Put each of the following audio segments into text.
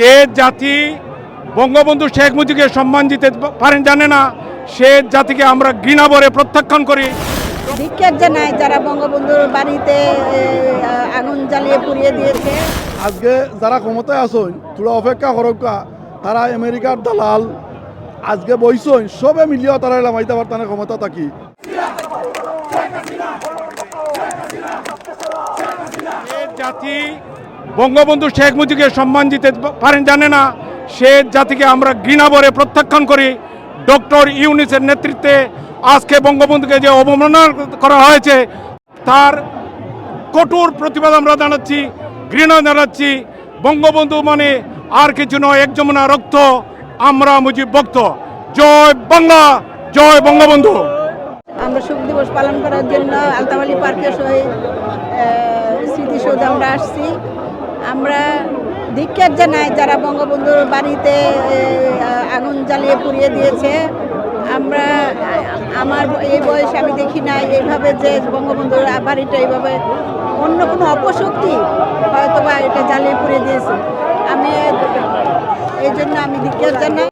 যে জাতি বঙ্গবন্ধু শেখ মুজিবকে সম্মান দিতে পারেন জানে না সে জাতিকে আমরা ঘৃণা ভরে প্রত্যাখ্যান করি। ধিক্ষার জানায় যারা বঙ্গবন্ধুর বাড়িতে আগুন জ্বালিয়ে পুড়িয়ে দিয়েছে। আজকে যারা ক্ষমতায় আসুন তোরা অপেক্ষা করকা তারা আমেরিকার দালাল আজকে বইসইন সবে মিলিয়েও তারা লামাইতে পারতানে ক্ষমতা থাকি। যে জাতি বঙ্গবন্ধু শেখ মুজিবকে সম্মান দিতে পারেন জানে না। সে জাতিকে আমরা ঘৃণাবরে প্রত্যাখ্যান করি। ডক্টর ইউনিসের নেতৃত্বে আজকে বঙ্গবন্ধুকে যে অবমাননা করা হয়েছে তার কঠোর প্রতিবাদ আমরা জানাচ্ছি ঘৃণা জানাচ্ছি। বঙ্গবন্ধু মানে আর কিছু নয় এক যমুনা রক্ত। আমরা মুজিব ভক্ত। জয় বাংলা জয় বঙ্গবন্ধু। আমরা শোক দিবস পালন করার জন্য আলতাবালি পার্কে শহীদ এ, স্মৃতিসৌধে আমরা আসছি। আমরা ধিক্ষার জানাই যারা বঙ্গবন্ধুর বাড়িতে আগুন জ্বালিয়ে পুড়িয়ে দিয়েছে, আমরা, আমার এই বয়সে আমি দেখি না এইভাবে যে বঙ্গবন্ধুর বাড়িটা এইভাবে অন্য কোনো অপশক্তি হয়তো বা এটা জ্বালিয়ে পুড়িয়ে দিয়েছে। আমি এই জন্য আমি ধিক্ষার জানাই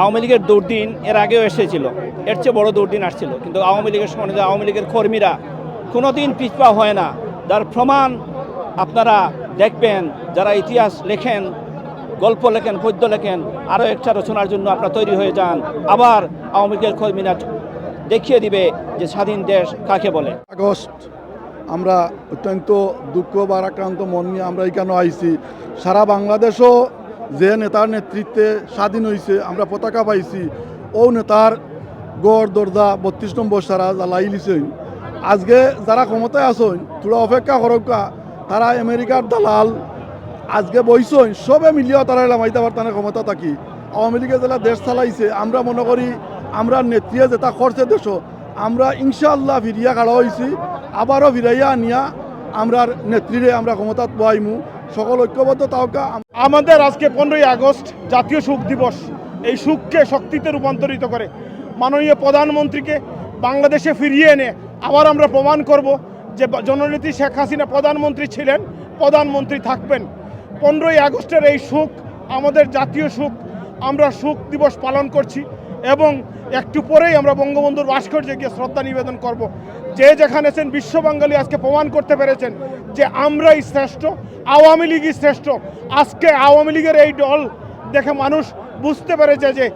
আওয়ামী লীগের দুর্দিন এর আগেও এসেছিল। এর চেয়ে বড় দুর্দিন আসছিল। কিন্তু আওয়ামী লীগের যে আওয়ামী লীগের কর্মীরা কোনোদিন পিছপা হয় না। যার প্রমাণ আপনারা দেখবেন, যারা ইতিহাস লেখেন, গল্প লেখেন, পদ্য লেখেন, আরও একটা রচনার জন্য আপনারা তৈরি হয়ে যান। আবার আওয়ামী লীগের কর্মীরা দেখিয়ে দিবে যে স্বাধীন দেশ কাকে বলে। আগস্ট, আমরা অত্যন্ত দুঃখ বারাক্রান্ত মন নিয়ে আমরা এখানে আইছি? সারা বাংলাদেশও যে নেতার নেতৃত্বে স্বাধীন হয়েছে আমরা পতাকা পাইছি, ও নেতার গড়, দরজা বত্রিশ নম্বর সারা জ্বালাই লিছেন আজকে যারা ক্ষমতায় আসুন তোরা অপেক্ষা করকা তারা আমেরিকার দালাল, আজকে বইসইন সবে মিলিয়েও তারা লামাইতে পারতানে ক্ষমতা থাকি। আওয়ামী লীগে যারা দেশ চালাইছে, আমরা মনে করি আমরা নেত্রিয়ে যেটা করছে দেশ, আমরা ইনশাআল্লাহ ফিরিয়া কাড়া হয়েছি আবারও ফিরাইয়া আনিয়া আমরার নেত্রীরে আমরা ক্ষমতাত পাইমু সকল ঐক্যবদ্ধ তাওকা আমাদের আজকে পনেরোই আগস্ট জাতীয় শোক দিবস। এই সুখকে শক্তিতে রূপান্তরিত করে মাননীয় প্রধানমন্ত্রীকে বাংলাদেশে ফিরিয়ে এনে আবার আমরা প্রমাণ করব যে জননীতি শেখ হাসিনা প্রধানমন্ত্রী ছিলেন, প্রধানমন্ত্রী থাকবেন। পনেরোই আগস্টের এই সুখ, আমাদের জাতীয় সুখ, আমরা সুখ দিবস পালন করছি এবং একটু পরেই আমরা বঙ্গবন্ধুর ভাস্কর্যে গিয়ে শ্রদ্ধা নিবেদন করব। যে যেখানে আছেন বিশ্ব বাঙালি আজকে প্রমাণ করতে পেরেছেন যে আমরাই শ্রেষ্ঠ, আওয়ামী লীগই শ্রেষ্ঠ। আজকে আওয়ামী লীগের এই দল দেখে মানুষ বুঝতে পেরেছে যে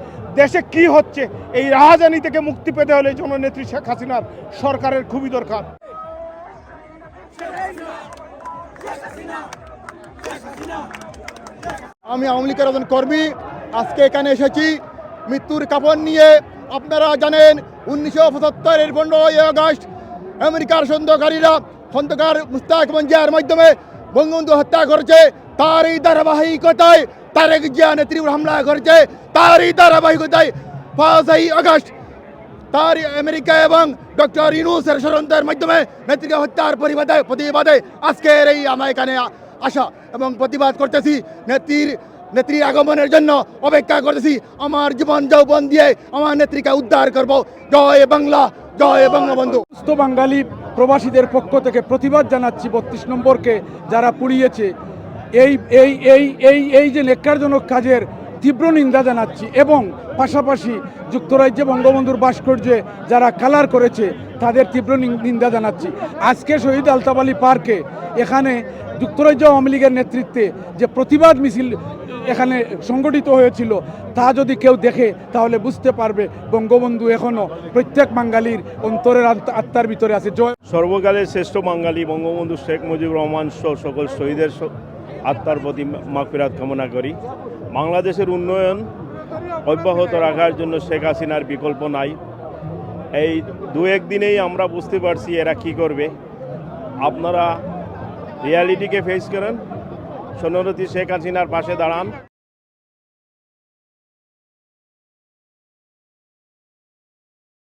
দেশে কি হচ্ছে। এই রাহাজানি থেকে মুক্তি পেতে হলে জননেত্রী শেখ হাসিনার সরকারের খুবই দরকার। আমি আওয়ামী লীগের একজন কর্মী, আজকে এখানে এসেছি। মৃত্যুর কাপড় নিয়ে আপনারা জানেন, উনিশশো পঁচাত্তরের পনেরোই আগস্ট আমেরিকার সন্দেহকারীরা খন্দকার মুস্তাক মঞ্জিয়ার মাধ্যমে বঙ্গবন্ধু হত্যা করেছে। তারই ধারাবাহিকতায় তারেক জিয়া নেত্রীর হামলা করেছে। তারই ধারাবাহিকতায় পাঁচই আগস্ট তার আমেরিকা এবং ডক্টর ইনুসের ষড়যন্ত্রের মাধ্যমে নেত্রীকে হত্যার পরিবাদে প্রতিবাদে আজকের এই আমরা এখানে আসা এবং প্রতিবাদ করতেছি। নেত্রীর নেত্রীর আগমনের জন্য অপেক্ষা করতেছি। আমার জীবন যৌবন দিয়ে আমার নেত্রীকে উদ্ধার করব। জয় বাংলা, জয় বঙ্গবন্ধু। সমস্ত বাঙালি প্রবাসীদের পক্ষ থেকে প্রতিবাদ জানাচ্ছি বত্রিশ নম্বরকে যারা পুড়িয়েছে। এই এই এই এই এই যে নেককারজনক কাজের তীব্র নিন্দা জানাচ্ছি এবং পাশাপাশি যুক্তরাজ্যে বঙ্গবন্ধুর ভাস্কর্যে যারা কালার করেছে, তাদের তীব্র নিন্দা জানাচ্ছি। আজকে শহীদ আলতাবালি পার্কে এখানে যুক্তরাজ্য আওয়ামী লীগের নেতৃত্বে যে প্রতিবাদ মিছিল এখানে সংগঠিত হয়েছিল, তা যদি কেউ দেখে, তাহলে বুঝতে পারবে বঙ্গবন্ধু এখনও প্রত্যেক বাঙালির অন্তরের আত্মা- আত্মার ভিতরে আছে। জয় সর্বকালের শ্রেষ্ঠ বাঙালি বঙ্গবন্ধু শেখ মুজিবুর রহমান সহ সকল শহীদের আত্মার প্রতি মাফিরাত কামনা করি। বাংলাদেশের উন্নয়ন অব্যাহত রাখার জন্য শেখ হাসিনার বিকল্প নাই। এই দু একদিনেই আমরা বুঝতে পারছি এরা কি করবে। আপনারা রিয়ালিটিকে ফেস করেন। সোনরতি শেখ হাসিনার পাশে দাঁড়ান।